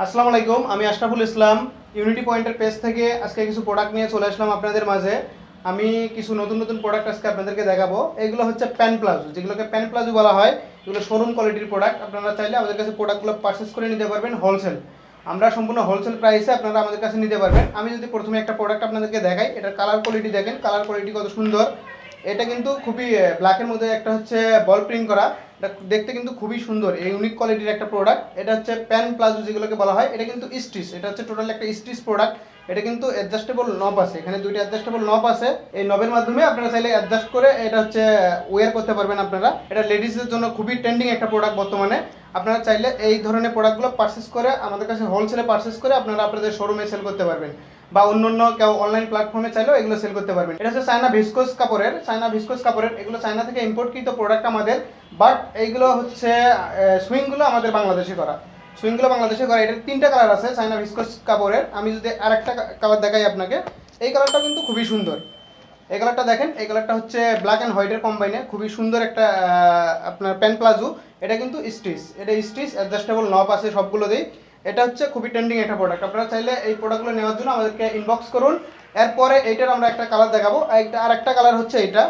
আসসালামু আলাইকুম, আমি আশরাফুল ইসলাম ইউনিটি পয়েন্টের পেজ থেকে আজকে কিছু প্রোডাক্ট নিয়ে চলে আসলাম আপনাদের মাঝে। আমি কিছু নতুন নতুন প্রোডাক্ট আজকে আপনাদেরকে দেখাবো। এগুলো হচ্ছে প্যান প্লাজো যেগুলোকে প্যান প্লাজো বলা হয়, এগুলো শোরুম কোয়ালিটির প্রোডাক্ট আপনারা চাইলে আমাদের কাছে প্রোডাক্টগুলো পারচেস করে নিতে পারবেন হোলসেল আমরা সম্পূর্ণ হোলসেল প্রাইসে আপনারা আমাদের কাছে নিতে পারবেন। আমি যদি প্রথমে একটা প্রোডাক্ট আপনাদেরকে দেখাই, এটার কালার কোয়ালিটি দেখেন। কালার কোয়ালিটি কত সুন্দর। এটা কিন্তু খুবই ব্ল্যাকের মধ্যে একটা হচ্ছে বল প্রিন্ট করা। এটা দেখতে কিন্তু খুবই সুন্দর, এই ইউনিক কোয়ালিটির একটা প্রোডাক্ট এটা হচ্ছে প্যান প্লাজো যেগুলোকে বলা হয়, এটা কিন্তু স্টিচ এটা হচ্ছে টোটাল একটা স্টিচ প্রোডাক্ট এটা কিন্তু অ্যাডজাস্টেবল নব আছে। এখানে দুইটা অ্যাডজাস্টেবল নব আছে। এই নবের মাধ্যমে আপনারা চাইলে অ্যাডজাস্ট করে এটা হচ্ছে ওয়ার করতে পারবেন আপনারা। এটা লেডিসদের জন্য খুবই ট্রেন্ডিং একটা প্রোডাক্ট বর্তমানে। আপনারা চাইলে এই ধরনের প্রোডাক্টগুলো পারচেস করে আমাদের কাছে হোলসেলে পারচেস করে আপনারা আপনাদের শোরুমে সেল করতে পারবেন। বা অন্য অন্য কেউ অনলাইন প্ল্যাটফর্মে চাইলেও এগুলো সেল করতে পারবেন। এটা হচ্ছে চায়না ভিসকোস কাপড়ের চায়না ভিসকোস কাপড়ের, এগুলো চায়না থেকে ইম্পোর্টকৃত প্রোডাক্ট আমাদের বাট এইগুলো হচ্ছে সুইংগুলো আমাদের বাংলাদেশে করা। সুইংগুলো বাংলাদেশে করা, এটার তিনটা কালার আছে চায়না ভিসকোস কাপড়ের। আমি যদি আরেকটা কালার দেখাই আপনাকে, এই কালারটা কিন্তু খুবই সুন্দর। এই কালারটা দেখেন, এই কালারটা হচ্ছে ব্ল্যাক অ্যান্ড হোয়াইটের কম্বাইনে খুবই সুন্দর একটা আপনার প্যান প্লাজো এটা কিন্তু স্টিচ এটা স্টিচ অ্যাডজাস্টেবল নব আছে সবগুলোতেই। এটা হচ্ছে খুবই ট্রেন্ডিং একটা প্রোডাক্ট আপনারা চাইলে এই প্রোডাক্টগুলো নেওয়ার জন্য আমাদেরকে ইনবক্স করুন। এরপরে এইটার আমরা একটা কালার দেখাবো। আর একটা কালার হচ্ছে এটা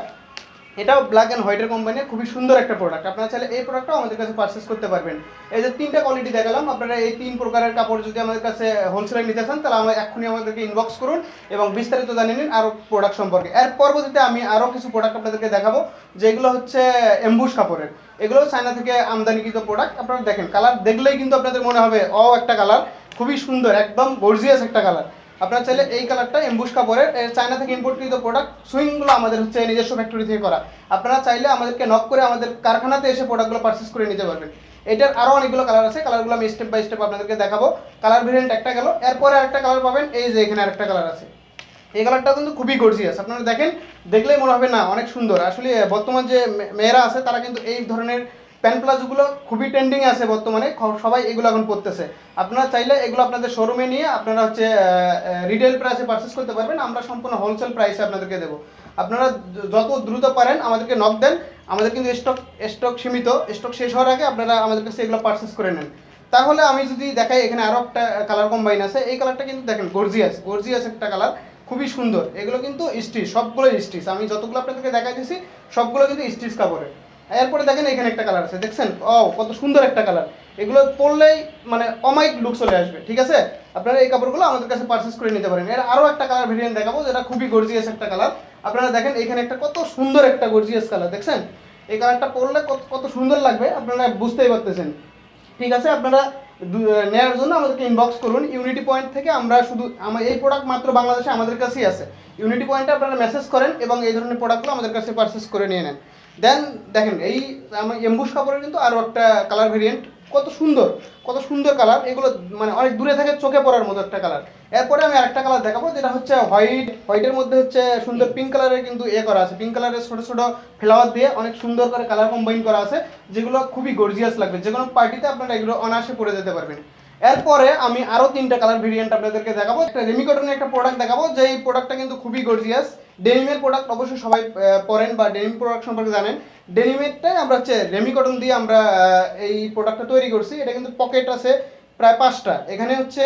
এটাও ব্ল্যাক অ্যান্ড হোয়াইটের কোম্পানির খুবই সুন্দর একটা প্রোডাক্ট আপনারা চাইলে এই প্রোডাক্টটাও আমাদের কাছে পারচেস করতে পারবেন। এই যে তিনটা কোয়ালিটি দেখালাম, আপনারা এই তিন প্রকারের কাপড় যদি আমাদের কাছে হোলসেলে নিতে চান, তাহলে আমরা এক্ষুনি আমাদেরকে ইনবক্স করুন এবং বিস্তারিত জানিয়ে নিন আরও প্রোডাক্ট সম্পর্কে। এর পরবর্তীতে আমি আরও কিছু প্রোডাক্ট আপনাদেরকে দেখাবো, যেগুলো হচ্ছে এম্বুস কাপড়ের। এগুলো চায়না থেকে আমদানিকৃত প্রোডাক্ট আপনারা দেখেন কালার দেখলেই কিন্তু আপনাদের মনে হবে অ একটা কালার খুবই সুন্দর, একদম গর্জিয়াস একটা কালার আপনারা চাইলে এই কালারটা এম্বুশ কাপড়ের চায়না থেকে ইম্পোর্টকৃত প্রোডাক্ট সুইংগুলো আমাদের হচ্ছে নিজস্ব ফ্যাক্টরি থেকে করা। আপনারা চাইলে আমাদেরকে নক করে আমাদের কারখানাতে এসে প্রোডাক্টগুলো পারচেস করে নিতে পারবেন। এটার আরও অনেকগুলো কালার আছে কালারগুলো আমি স্টেপ বাই স্টেপ আপনাদেরকে দেখাবো। কালার ভেরিয়েন্ট একটা গেল, এরপরে আরেকটা কালার পাবেন, এই যে এখানে আরেকটা কালার আছে। এই কালারটা কিন্তু খুবই গর্জিয়াস আপনারা দেখেন, দেখলেই মনে হবে না, অনেক সুন্দর। আসলে বর্তমান যে মেয়েরা আছে, তারা কিন্তু এই ধরনের প্যান প্লাজোগুলো খুবই ট্রেন্ডিং আছে বর্তমানে সবাই এগুলো এখন পরতেছে আপনারা চাইলে এগুলো আপনাদের শোরুমে নিয়ে আপনারা হচ্ছে রিটেল প্রাইসে পারচেস করতে পারবেন, আমরা সম্পূর্ণ হোলসেল প্রাইসে আপনাদেরকে দেবো। আপনারা যত দ্রুত পারেন আমাদেরকে নক দেন, আমাদের কিন্তু স্টক স্টক সীমিত স্টক শেষ হওয়ার আগে আপনারা আমাদের কাছে এগুলো পারচেস করে নেন। তাহলে আমি যদি দেখাই, এখানে আরও একটা কালার কম্বাইন আছে, এই কালারটা কিন্তু দেখেন গর্জিয়াস গর্জিয়াস একটা কালার খুবই সুন্দর। এগুলো কিন্তু স্টিচ সবগুলো স্টিচ আমি যতগুলো আপনাদেরকে দেখাইতেছি সবগুলো কিন্তু স্টিচ কাপড়ের। এরপরে দেখেন এখানে একটা কালার আছে, দেখছেন? ও কত সুন্দর একটা কালার এগুলো পরলেই মানে অমাইক লুক চলে আসবে, ঠিক আছে? আপনারা এই কাপড়গুলো আমাদের কাছে পারচেস করে নিতে পারেন। এর আরও একটা কালার ভেরিয়েন্ট দেখাবো, যেটা খুবই গর্জিয়াস একটা কালার আপনারা দেখেন এখানে একটা কত সুন্দর একটা গর্জিয়াস কালার দেখছেন? এই কালারটা পরলে কত কত সুন্দর লাগবে, আপনারা বুঝতেই পারতেছেন। ঠিক আছে? আপনারা নেওয়ার জন্য আমাদেরকে ইনবক্স করুন। ইউনিটি পয়েন্ট থেকে আমরা শুধু আমার এই প্রোডাক্ট মাত্র বাংলাদেশে আমাদের কাছেই আছে। ইউনিটি পয়েন্টে আপনারা মেসেজ করেন এবং এই ধরনের প্রোডাক্টগুলো আমাদের কাছে পারচেস করে নিয়ে নেন। দেন দেখেন, এই আমার এম্বুশ কাপড়ের কিন্তু আরও একটা কালার ভেরিয়েন্ট কত সুন্দর কত সুন্দর কালার এগুলো মানে অনেক দূরে থেকে চোখে পড়ার মতো একটা কালার এরপরে আমি আরেকটা কালার দেখাবো, যেটা হচ্ছে হোয়াইট হোয়াইটের মধ্যে হচ্ছে সুন্দর পিঙ্ক কালারের কিন্তু এ করা আছে। পিঙ্ক কালারের ছোট ছোট ফ্লাওয়ার দিয়ে অনেক সুন্দর করে কালার কম্বাইন করা আছে, যেগুলো খুবই গর্জিয়াস লাগবে। যে কোনো পার্টিতে আপনারা এগুলো অনায়াসে পরে যেতে পারবেন। এরপরে আমি আরও তিনটা কালার ভেরিয়েন্ট আপনাদেরকে দেখাবো। একটা রেমিকটনের একটা প্রোডাক্ট দেখাবো, যে এই প্রোডাক্টটা কিন্তু খুবই গর্জিয়াস ডেনিমের প্রোডাক্ট অবশ্যই সবাই পরেন বা ডেনিম প্রোডাক্ট সম্পর্কে জানেন। ডেনিমেরটাই আমরা হচ্ছে রেমিকটন দিয়ে আমরা এই প্রোডাক্টটা তৈরি করছি। এটা কিন্তু পকেট আছে প্রায় পাঁচটা। এখানে হচ্ছে,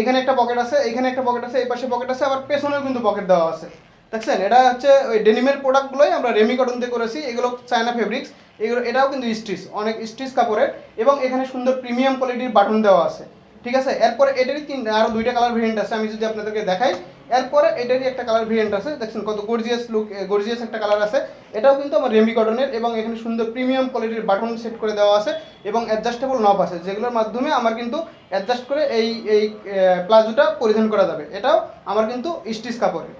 এখানে একটা পকেট আছে, এখানে একটা পকেট আছে, এই পাশে পকেট আছে, আবার পেছনেও কিন্তু পকেট দেওয়া আছে। দেখছেন, এটা হচ্ছে ওই ডেনিমের প্রোডাক্টগুলোই আমরা রেমি কটন দিয়ে করেছি, এগুলো চায়না ফেব্রিক্স এগুলো, এটাও কিন্তু স্টিচ, অনেক স্টিচ কাপড়ের, এবং এখানে সুন্দর প্রিমিয়াম কোয়ালিটির বাটন দেওয়া আছে, ঠিক আছে? এরপরে এটারই তিন আরও দুইটা কালার ভেরিয়েন্ট আছে, আমি যদি আপনাদেরকে দেখাই, এরপরে এটারই একটা কালার ভেরিয়েন্ট আছে, দেখছেন কত গর্জিয়াস লুক গর্জিয়াস একটা কালার আছে, এটাও কিন্তু আমার রেমি কটনের, এবং এখানে সুন্দর প্রিমিয়াম কোয়ালিটির বাটন সেট করে দেওয়া আছে, এবং অ্যাডজাস্টেবল নব আছে, যেগুলোর মাধ্যমে আমার কিন্তু অ্যাডজাস্ট করে এই এই প্লাজোটা পরিধান করা যাবে, এটাও আমার কিন্তু স্টিচ কাপড়ের।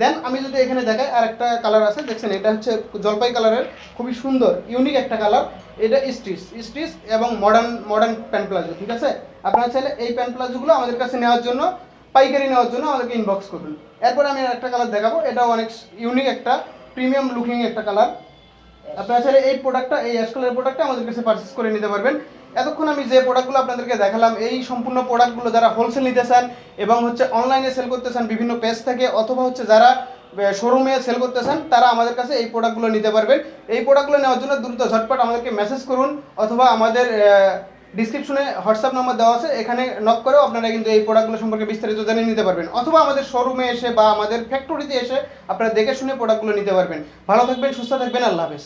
দেন আমি যদি এখানে দেখাই আর একটা কালার আছে, দেখছেন এটা হচ্ছে জলপাই কালারের খুবই সুন্দর ইউনিক একটা কালার এটা স্টিচ স্টিচ এবং মডার্ন মডার্ন প্যান্ট প্লাজো ঠিক আছে? আপনারা চাইলে এই প্যান্ট প্লাজোগুলো আমাদের কাছে নেওয়ার জন্য, পাইকারি নেওয়ার জন্য আমাদেরকে ইনবক্স করুন। এরপর আমি আর একটা কালার দেখাবো, এটাও অনেক ইউনিক একটা প্রিমিয়াম লুকিং একটা কালার আপনারা চাইলে এই প্রোডাক্টটা এই অ্যাশ কালারের প্রোডাক্টটা আমাদের কাছে পারচেস করে নিতে পারবেন। এতক্ষণ আমি যে প্রোডাক্টগুলো আপনাদেরকে দেখালাম, এই সম্পূর্ণ প্রোডাক্টগুলো যারা হোলসেল নিতে চান এবং হচ্ছে অনলাইনে সেল করতে চান, বিভিন্ন পেজ থেকে অথবা হচ্ছে যারা শোরুমে সেল করতে চান, তারা আমাদের কাছে এই প্রোডাক্টগুলো নিতে পারবেন। এই প্রোডাক্টগুলো নেওয়ার জন্য দ্রুত ঝটপট আমাদেরকে মেসেজ করুন অথবা আমাদের ডিসক্রিপশনে হোয়াটসঅ্যাপ নাম্বার দেওয়া আছে, এখানে নক করেও আপনারা কিন্তু এই প্রোডাক্টগুলো সম্পর্কে বিস্তারিত জেনে নিতে পারবেন। অথবা আমাদের শোরুমে এসে বা আমাদের ফ্যাক্টরিতে এসে আপনারা দেখে শুনে প্রোডাক্টগুলো নিতে পারবেন। ভালো থাকবেন, সুস্থ থাকবেন, আল্লাহ হাফেজ।